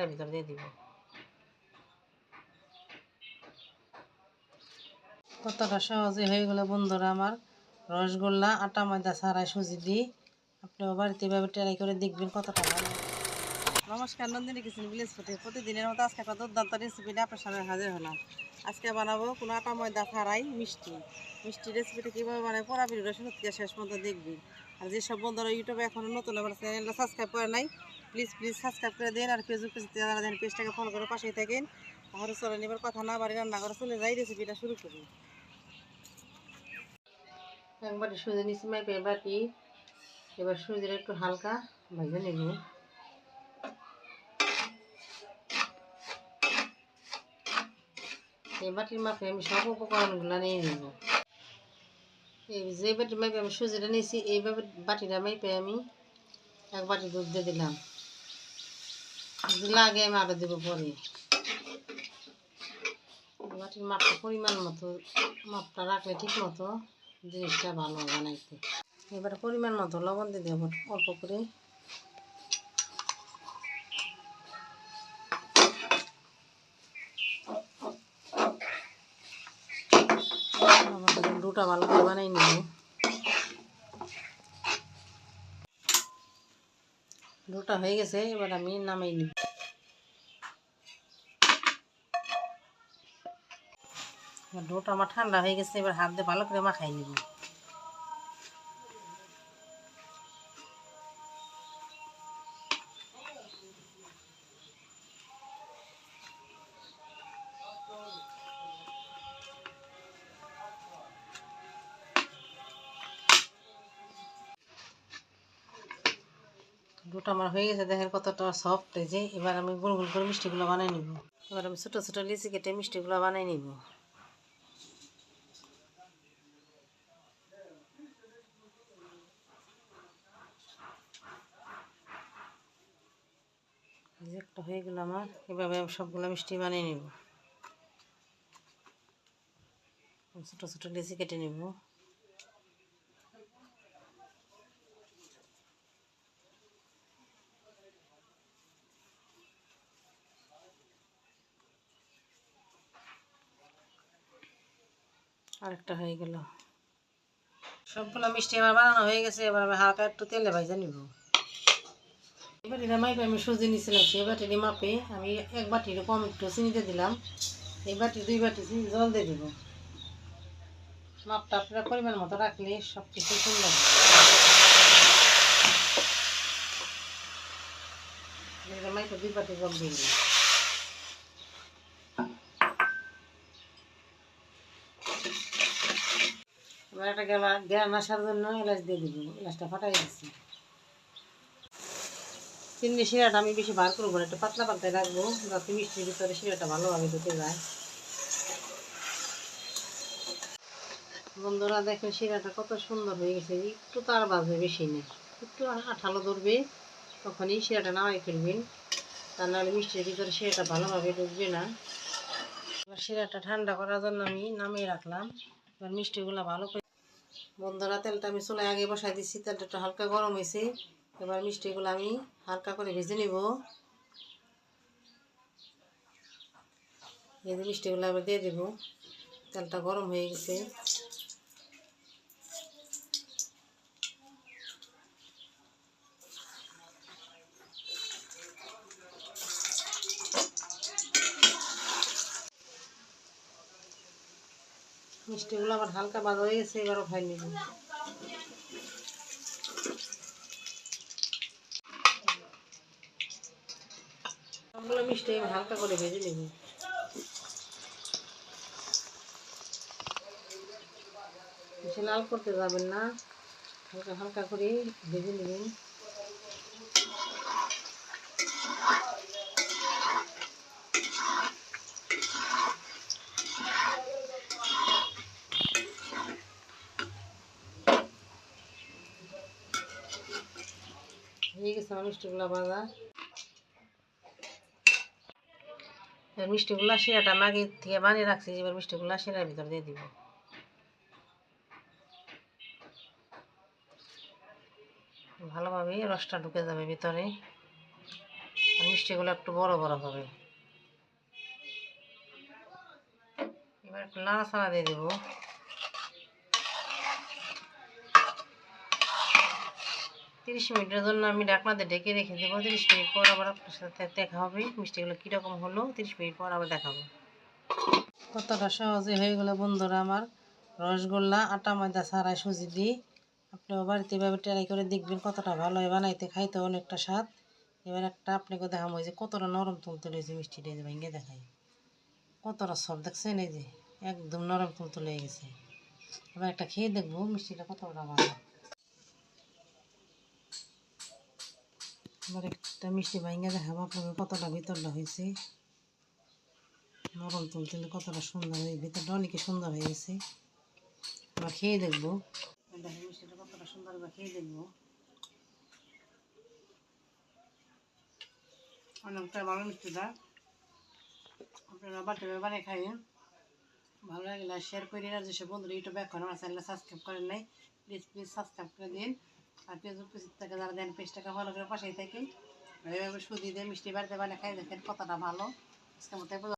শিরার ভিতর দিয়ে দিব কতটা সহজে হয়ে গেলো বন্ধুরা আমার। রসগোল্লা, আটা, ময়দা ছাড়াই সুজি দিই আপনিও বাড়িতে এভাবে ট্রাই করে দেখবেন কতটা ভালো। নমস্কার, নন্দিনী কিচেন ভিলেজ প্রতিদিনের মতো আজকে একটা দুর্দান্ত রেসিপিটা আপনার সামনে হাজির হলাম। আজকে বানাবো কোনো আটা, ময়দা ছাড়াই মিষ্টি। মিষ্টি রেসিপিটা কীভাবে বানায় পড়া ভিডিওটা শেষ পর্যন্ত দেখবেন। আর যেসব বন্ধুরা ইউটিউবে এখনও নতুন, আমার চ্যানেলটা সাবস্ক্রাইব করে নাই প্লিজ প্লিজ সাবস্ক্রাইব করে দিন আর ফেসবুক পেজে যারা দেন পেজটাকে ফলো করে পাশেই থাকেন। তাহলে চলে নেবার কথা না বাড়ি রান্না করে চলে যাই রেসিপিটা শুরু করি। একবারে সুজি নিচে মাইপে বাটি। এবার সুজিটা একটু হালকা ভেজে নেব। এই বাটির মাপে আমি সব উপকরণগুলো নিয়ে নেব। এই যে বাটির মাপে আমি সুজিটা নিয়েছি, এইভাবে বাটিটা মাপে আমি এক বাটি দুধ দিয়ে দিলাম। লাগে আমি আরও দেবো পরে বাটির মাপটা পরিমাণ মতো, মাপটা রাখলে ঠিক মতো জিনিসটা ভালো বানাইতে এবার পরিমাণ মতো লবণ দিয়ে দেবো অল্প করে। দুটা ভালো করে বানাই নিব। দুটা হয়ে গেছে, এবার আমি নামাই এবার ডোটা আমার ঠান্ডা হয়ে গেছে, এবার হাত দিয়ে ভালো করে মাখাই নিব। ডোটা আমার হয়ে গেছে, দেখেন কতটা সফট হয়েছে এবার আমি গোল গোল করে মিষ্টিগুলো বানাই নিব। এবার আমি ছোটো ছোটো লিচি কেটে মিষ্টিগুলো বানাই নিব। একটা হয়ে গেল আমার, এভাবে আমি সবগুলো মিষ্টি বানিয়ে নিব। ছোটো ছোটো লিচি কেটে নিব। আরেকটা হয়ে গেল। সবগুলো মিষ্টি আমার বানানো হয়ে গেছে, এবার আমি হালকা একটু তেলে ভাজা নিব। এবার এটা মাইপে আমি সুজি নিয়েছিলাম সেই বাটির মাপে আমি এক বাটির কম একটু চিনিতে দিলাম। এই বাটি, দুই বাটি চিনি জল দিয়ে দিব। মাপটা আপনারা পরিমাণ মতো রাখলে সব কিছু সুন্দর মাইপে দুই বাটি জল দিয়ে দিলাম। গেলা গ্যান আসার জন্য এলাচ দিয়ে দিব এলাচটা ফাটাই দিচ্ছি চিনি শিরাটা আমি বেশি বার করব একটু পাতলা পাতলায় রাখব, যাতে মিষ্টির ভিতরে শিরাটা ভালোভাবে ঢুকে যায়। বন্ধুরা, দেখেন শিরাটা কত সুন্দর হয়ে গেছে, একটু তার বাজবে বেশি নেই। একটু আঠালো ধরবে, তখনই শিরাটা নামাই ফেলবেন। তা নাহলে মিষ্টির ভিতরে শিরাটা ভালোভাবে ঢুকবে না। এবার শিরাটা ঠান্ডা করার জন্য আমি নামিয়ে রাখলাম। এবার মিষ্টিগুলো ভালো করে বন্ধুরা, তেলটা আমি চুলায় আগে বসাই দিচ্ছি তেলটা একটু হালকা গরম হয়েছে এবার মিষ্টিগুলো আমি হালকা করে ভেজে নিব। এই যে মিষ্টিগুলো আবার দিয়ে দেবো। তেলটা গরম হয়ে গেছে। মিষ্টিগুলো আবার হালকা বাজা হয়ে গেছে, এবারও খাই নিব। সবগুলো মিষ্টি আমি হালকা করে ভেজে নেব। বেশি লাল করতে যাবেন না, হালকা হালকা করে ভেজে নেবেন এবার মিষ্টিগুলো থেকে বানিয়ে রাখছি, এবার মিষ্টিগুলো ভিতর দিয়ে দিব। ভালোভাবে রসটা ঢুকে যাবে ভিতরে, আর মিষ্টিগুলো একটু বড় বড় হবে। এবার একটু নাড়াচাড়া দিয়ে দেবো। তিরিশ মিনিটের জন্য আমি ঢাকনাতে ঢেকে রেখে দেবো। তিরিশ মিনিট পর আবার আপনার সাথে দেখা হবে। মিষ্টিগুলো কীরকম হলো, তিরিশ মিনিট পর আবার দেখাবো। কতটা সহজে হয়ে গেলো বন্ধুরা আমার রসগোল্লা, আটা, ময়দা ছাড়াই সুজি দিই আপনি বাড়িতে এভাবে ট্রাই করে দেখবেন কতটা ভালো হয়। বানাইতে খাইতে অনেকটা স্বাদ। এবার একটা আপনাকে দেখাবো এই যে কতটা নরম তুলতে রয়েছে মিষ্টিটা যে ভেঙে দেখাই। কতটা সব দেখছেন? এই যে একদম নরম তুলতে লেগে গেছে। এবার একটা খেয়ে দেখব মিষ্টিটা কতটা ভালো। একটা মিষ্টি আপনাকে কতটা ভিতরটা হয়েছে নরম তুলতে কতটা সুন্দর হয়ে ভিতরটা অনেক সুন্দর হয়ে গেছে। খেয়ে দেখব। দেখব। অনেকটা ভালো মিষ্টিটা। আপনারা বাটিতে বানিয়ে ভালো লাগলে শেয়ার করে আর যেসব বন্ধুরা ইউটিউবে এখন আমার চ্যানেলে সাবস্ক্রাইব করেন নাই প্লিজ প্লিজ সাবস্ক্রাইব করে দিন। আর পেজ থেকে যারা দেন পেজটাকে ভালো করে পাশেই থাকি এইভাবে সুদি দিয়ে মিষ্টি বাড়িতে বানিয়ে খাই, দেখেন কতটা ভালো আজকে মতো।